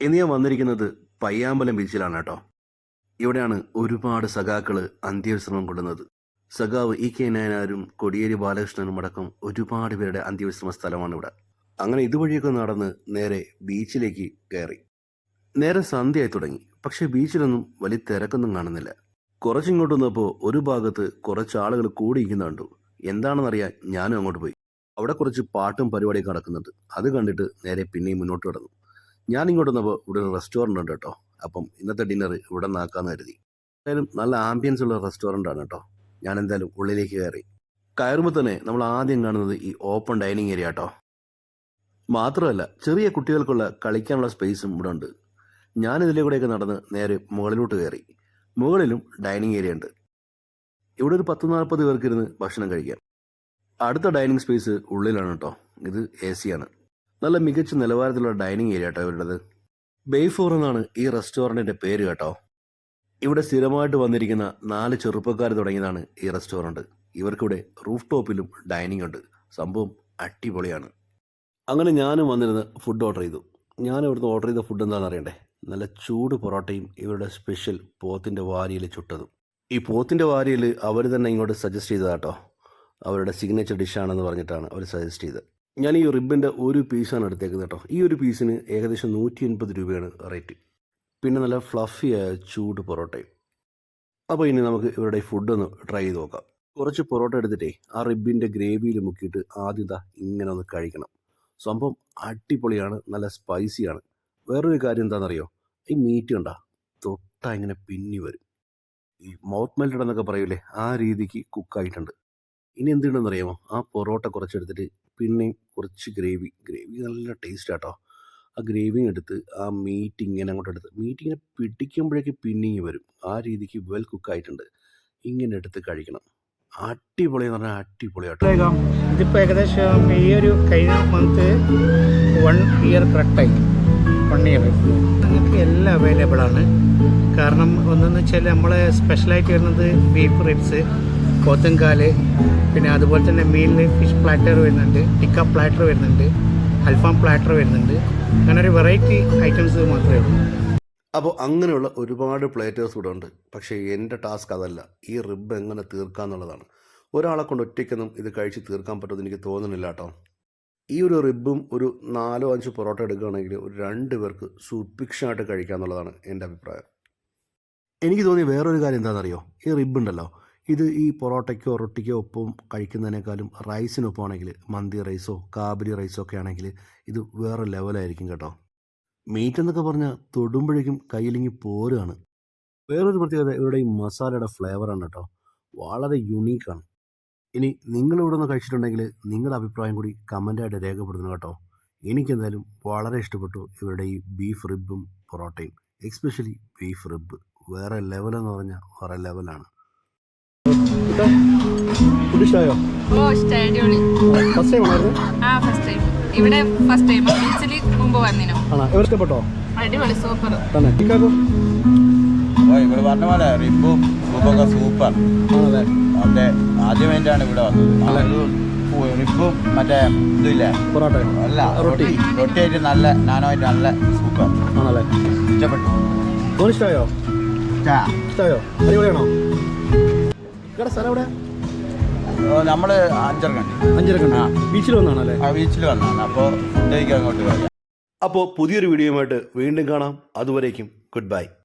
ഇന്ന് ഞാൻ വന്നിരിക്കുന്നത് പയ്യാമ്പലം ബീച്ചിലാണ് കേട്ടോ. ഇവിടെയാണ് ഒരുപാട് സഖാക്കൾ അന്ത്യവിശ്രമം കൊള്ളുന്നത് സഖാവ് ഇ കെ നായനാരും കൊടിയേരി ബാലകൃഷ്ണനും അടക്കം ഒരുപാട് പേരുടെ അന്ത്യവിശ്രമ സ്ഥലമാണ് ഇവിടെ. അങ്ങനെ ഇതുവഴിയൊക്കെ നടന്ന് നേരെ ബീച്ചിലേക്ക് കയറി. നേരെ സന്ധ്യയായി തുടങ്ങി. പക്ഷെ ബീച്ചിലൊന്നും വലിയ തിരക്കൊന്നും കാണുന്നില്ല. കുറച്ചിങ്ങോട്ട് വന്നപ്പോൾ ഒരു ഭാഗത്ത് കുറച്ച് ആളുകൾ കൂടിയിരിക്കുന്ന കണ്ടു എന്താണെന്നറിയാൻ ഞാനും അങ്ങോട്ട് പോയി. അവിടെ കുറച്ച് പാട്ടും പരിപാടിയൊക്കെ നടക്കുന്നുണ്ട്. അത് കണ്ടിട്ട് നേരെ പിന്നെയും മുന്നോട്ട് കിടന്നു. ഞാൻ ഇങ്ങോട്ട് വന്നപ്പോൾ ഇവിടെ ഒരു റെസ്റ്റോറന്റ് ഉണ്ട് കേട്ടോ. അപ്പം ഇന്നത്തെ ഡിന്നർ ഇവിടെ നിന്നാക്കാന്ന് കരുതി. എന്തായാലും നല്ല ആംബിയൻസ് ഉള്ള റെസ്റ്റോറന്റ് ആണ് കേട്ടോ. ഞാൻ എന്തായാലും ഉള്ളിലേക്ക് കയറി. കയറുമ്പോൾ തന്നെ നമ്മൾ ആദ്യം കാണുന്നത് ഈ ഓപ്പൺ ഡൈനിങ് ഏരിയ കേട്ടോ മാത്രമല്ല ചെറിയ കുട്ടികൾക്കുള്ള കളിക്കാനുള്ള സ്പേസും ഇവിടെ ഉണ്ട് ഞാൻ ഇതിലെ കൂടെയൊക്കെ നടന്ന് നേരെ മുകളിലോട്ട് കയറി. മുകളിലും ഡൈനിങ് ഏരിയ ഉണ്ട്. ഇവിടെ ഒരു പത്ത് നാൽപ്പത് പേർക്ക് ഇരുന്ന് ഭക്ഷണം കഴിക്കാം. അടുത്ത ഡൈനിങ് സ്പേസ് ഉള്ളിലാണ് കേട്ടോ. ഇത് എ സി ആണ്. നല്ല മികച്ച നിലവാരത്തിലുള്ള ഡൈനിങ് ഏരിയ കേട്ടോ ഇവരുടേത്. ബേഫോർ എന്നാണ് ഈ റെസ്റ്റോറന്റിന്റെ പേര് കേട്ടോ. ഇവിടെ സ്ഥിരമായിട്ട് വന്നിരിക്കുന്ന നാല് ചെറുപ്പക്കാർ തുടങ്ങിയതാണ് ഈ റെസ്റ്റോറന്റ് ഇവർക്കിവിടെ റൂഫ് ടോപ്പിലും ഡൈനിങ് ഉണ്ട്. സംഭവം അടിപൊളിയാണ്. അങ്ങനെ ഞാനും വന്നിരുന്ന് ഫുഡ് ഓർഡർ ചെയ്തു. ഞാൻ ഇവിടുന്ന് ഓർഡർ ചെയ്ത ഫുഡ് എന്താണെന്ന് അറിയണ്ടേ? നല്ല ചൂട് പൊറോട്ടയും ഇവരുടെ സ്പെഷ്യൽ പോത്തിന്റെ വാരിയിൽ ചുട്ടതും. ഈ പോത്തിന്റെ വാരിയിൽ അവർ തന്നെ ഇങ്ങോട്ട് സജസ്റ്റ് ചെയ്തതാട്ടോ. അവരുടെ സിഗ്നേച്ചർ ഡിഷാണെന്ന് പറഞ്ഞിട്ടാണ് അവർ സജസ്റ്റ് ചെയ്തത്. ഞാൻ ഈ റിബിന്റെ ഒരു പീസാണ് എടുത്തേക്കുന്നത് കേട്ടോ. ഈ ഒരു പീസിന് ഏകദേശം നൂറ്റി എൺപത് രൂപയാണ് റേറ്റ്. പിന്നെ നല്ല ഫ്ലഫിയായ ചൂട് പൊറോട്ടയും. അപ്പോൾ ഇനി നമുക്ക് ഇവരുടെ ഫുഡ് ഒന്ന് ട്രൈ ചെയ്ത് നോക്കാം. കുറച്ച് പൊറോട്ട എടുത്തിട്ടേ ആ റിബിന്റെ ഗ്രേവിയിൽ മുക്കിയിട്ട് ആദ്യം ഇങ്ങനെ ഒന്ന് കഴിക്കണം. സംഭവം അടിപൊളിയാണ് നല്ല സ്പൈസിയാണ് വേറൊരു കാര്യം എന്താണെന്നറിയോ? ഈ മീറ്റ് കണ്ട തൊട്ടാ ഇങ്ങനെ പിന്നി വരും. ഈ മൗത്ത് മെൽറ്റഡ് എന്നൊക്കെ പറയൂലേ ആ രീതിക്ക് കുക്കായിട്ടുണ്ട് ഇനി എന്തുണ്ടെന്ന് അറിയാമോ ആ പൊറോട്ട കുറച്ചെടുത്തിട്ട് പിന്നെയും കുറച്ച് ഗ്രേവി. ഗ്രേവി നല്ല ടേസ്റ്റ് ആട്ടോ. ആ ഗ്രേവിയും എടുത്ത് ആ മീറ്റ് ഇങ്ങനെ അങ്ങോട്ട് എടുത്ത് മീറ്റ് ഇങ്ങനെ പിടിക്കുമ്പോഴേക്ക് പിന്നിങ് വരും. ആ രീതിക്ക് വെൽ കുക്കായിട്ടുണ്ട് ഇങ്ങനെ എടുത്ത് കഴിക്കണം. അടിപൊളി എന്ന് പറഞ്ഞാൽ അടിപൊളിയാട്ടോ ഇതിപ്പോൾ ഏകദേശം ഈ ഒരു കഴിഞ്ഞ മന്ത് വൺ ഇയർ കറക്റ്റായി വൺ ഇയർ നിങ്ങൾക്ക് എല്ലാം അവൈലബിൾ ആണ്. കാരണം ഒന്നെന്ന് വെച്ചാൽ നമ്മളെ സ്പെഷ്യലായിട്ട് വരുന്നത് ബീഫ് റിബ്സ് പോത്തൻകാൽ പിന്നെ അതുപോലെ തന്നെ മീനിൽ ഫിഷ് പ്ലാറ്റർ വരുന്നുണ്ട് ടിക്ക പ്ലാറ്റർ വരുന്നുണ്ട് അൽഫാം പ്ലാറ്റർ വരുന്നുണ്ട്. അങ്ങനെ ഒരു വെറൈറ്റി ഐറ്റംസ് മാത്രമേ ഉള്ളൂ. അപ്പോൾ അങ്ങനെയുള്ള ഒരുപാട് പ്ലേറ്റേഴ്സ് ഇവിടെ ഉണ്ട്. പക്ഷേ എന്റെ ടാസ്ക് അതല്ല. ഈ റിബ് എങ്ങനെ തീർക്കുക എന്നുള്ളതാണ്. ഒരാളെ കൊണ്ട് ഒറ്റയ്ക്കൊന്നും ഇത് കഴിച്ച് തീർക്കാൻ പറ്റുമെന്ന് എനിക്ക് തോന്നുന്നില്ല കേട്ടോ. ഈ ഒരു റിബും ഒരു നാലോ അഞ്ച് പൊറോട്ട എടുക്കുകയാണെങ്കിൽ ഒരു രണ്ട് പേർക്ക് സുഭിക്ഷമായിട്ട് കഴിക്കുക എന്നുള്ളതാണ് എന്റെ അഭിപ്രായം. എനിക്ക് തോന്നിയ വേറൊരു കാര്യം എന്താണെന്നറിയോ? ഈ റിബ് ഉണ്ടല്ലോ. ഇത് ഈ പൊറോട്ടയ്ക്കോ റൊട്ടിക്കോ ഒപ്പം കഴിക്കുന്നതിനേക്കാളും റൈസിനൊപ്പമാണെങ്കിൽ മന്തി റൈസോ കാബരി റൈസോ ഒക്കെ ആണെങ്കിൽ ഇത് വേറെ ലെവലായിരിക്കും കേട്ടോ. മീറ്റ് എന്നൊക്കെ പറഞ്ഞാൽ തൊടുമ്പോഴേക്കും കയ്യിലിങ്ങി പോരുകയാണ് വേറൊരു പ്രത്യേകത ഇവരുടെ ഈ മസാലയുടെ ഫ്ലേവറാണ് കേട്ടോ. വളരെ യുണീക്കാണ് ഇനി നിങ്ങൾ ഇവിടെ നിന്ന് കഴിച്ചിട്ടുണ്ടെങ്കിൽ നിങ്ങളുടെ അഭിപ്രായം കൂടി കമന്റായിട്ട് രേഖപ്പെടുത്തണം കേട്ടോ. എനിക്കെന്തായാലും വളരെ ഇഷ്ടപ്പെട്ടു ഇവരുടെ ഈ ബീഫ് റിബും പൊറോട്ടയും. എക്സ്പെഷ്യലി ബീഫ് റിബ് വേറെ ലെവലെന്ന് പറഞ്ഞാൽ വേറെ ലെവലാണ് ഫുഡ് ഇഷ്ടമായോ ഓ ഇഷ്ടായി അടിപൊളി ഫസ്റ്റ് ടൈം ആണോ ആ ഫസ്റ്റ് ടൈം ഇവിടെ ഫസ്റ്റ് ടൈം ബീച്ചിൽ മുമ്പ് വന്നിനോ ആണോ എവിടെ ഇഷ്ടപ്പെട്ടോ അടിപൊളി സൂപ്പർ തന്നെ ഇക്കാക്കോ ഓ ഇവിടെ പറഞ്ഞ പോലെ റിബും സൂപ്പൊക്കെ സൂപ്പർ ആണല്ലേ അതെ ആദ്യമായിട്ടാണ് ഇവിടെ വന്നത് റിബും മറ്റേ ഇതില്ലേ പൊറോട്ട അല്ല റൊട്ടി. റൊട്ടി ആയിട്ട് നല്ല നാനായിട്ട് നല്ല സൂപ്പർ ആണല്ലേ ഇഷ്ടപ്പെട്ടു ഇഷ്ടമായോ. ഇഷ്ടമായോ അടിപൊളിയാണോ ഇവിടെ സ്ഥലം എവിടെ ഓ, നമ്മൾ അഞ്ചരക്കണ്ടി. അഞ്ചരക്കണ്ട. ബീച്ചിൽ വന്നാണല്ലേ? ആ ബീച്ചിൽ വന്നാണ്. അപ്പോൾ അങ്ങോട്ട് അപ്പോൾ പുതിയൊരു വീഡിയോയുമായിട്ട് വീണ്ടും കാണാം. അതുവരേക്കും ഗുഡ് ബൈ.